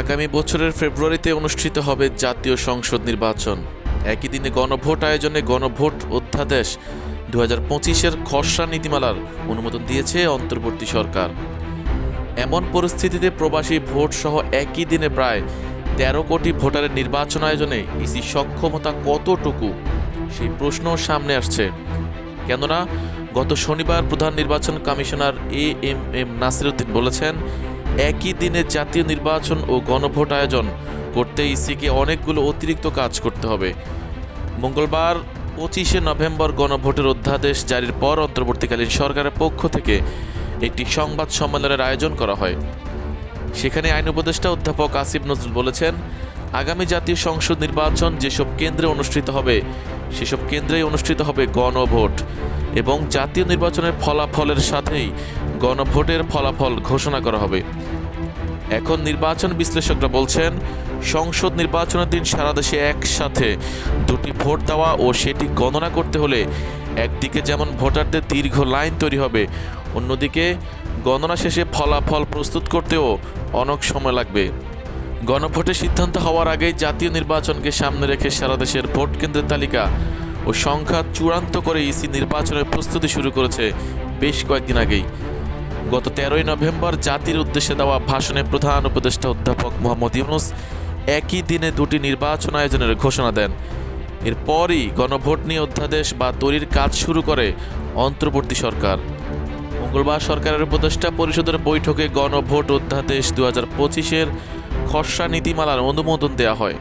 আগামী বছরের ফেব্রুয়ারিতে অনুষ্ঠিত হবে জাতীয় সংসদ নির্বাচন। একই দিনে গণভোট আয়োজনে গণভোট অধ্যাদেশ। দু হাজার পঁচিশের খসড়া নীতিমালার অনুমোদন দিয়েছে অন্তর্বর্তী সরকার। এমন পরিস্থিতিতে প্রবাসী ভোট সহ একই দিনে প্রায় তেরো কোটি ভোটারের নির্বাচন আয়োজনে ইসি সক্ষমতা কতটুকু? সেই প্রশ্ন সামনে আসছে। কেননা, গত শনিবার প্রধান নির্বাচন commissioner A M M Nasiruddin বলেছেন একই দিনে জাতীয় নির্বাচন ও গণভোট আয়োজন করতে ইসিকে অনেকগুলো অতিরিক্ত কাজ করতে হবে। মঙ্গলবার পঁচিশে নভেম্বর গণভোটের অধ্যাদেশ জারির পর অন্তর্বর্তীকালীন সরকারের পক্ষ থেকে একটি সংবাদ সম্মেলনের আয়োজন করা হয়। সেখানে আইন উপদেষ্টা অধ্যাপক আসিফ নজরুল বলেছেন, আগামী জাতীয় সংসদ নির্বাচন যেসব কেন্দ্রে অনুষ্ঠিত হবে, সেসব কেন্দ্রেই অনুষ্ঠিত হবে গণভোট এবং জাতীয় নির্বাচনের ফলাফলের সাথেই গণভোটের ফলাফল ঘোষণা করা হবে। এখন নির্বাচন বিশ্লেষকরা বলছেন, সংসদ নির্বাচনের দিন সারা দেশে একসাথে দুটি ভোট দেওয়া ও সেটি গণনা করতে হলে একদিকে যেমন ভোটারদের দীর্ঘ লাইন তৈরি হবে, অন্যদিকে গণনা শেষে ফলাফল প্রস্তুত করতেও অনেক সময় লাগবে। গণভোটের সিদ্ধান্ত হওয়ার আগেই জাতীয় নির্বাচনকে সামনে রেখে সারা দেশের ভোট কেন্দ্রের তালিকা ও সংখ্যা চূড়ান্ত করে ইসি নির্বাচনের প্রস্তুতি শুরু করেছে বেশ কয়েকদিন আগেই। গত তেরোই নভেম্বর জাতির উদ্দেশ্যে দেওয়া ভাষণে প্রধান উপদেষ্টা অধ্যাপক মোহাম্মদ ইউনুস একই দিনে দুটি নির্বাচন আয়োজনের ঘোষণা দেন। এরপরই গণভোট নিয়ে অধ্যাদেশ বা তৈরির কাজ শুরু করে অন্তর্বর্তী সরকার। মঙ্গলবার সরকারের উপদেষ্টা পরিষদের বৈঠকে গণভোট অধ্যাদেশ দু হাজার পঁচিশের খসড়া নীতিমালার অনুমোদন দেওয়া হয়।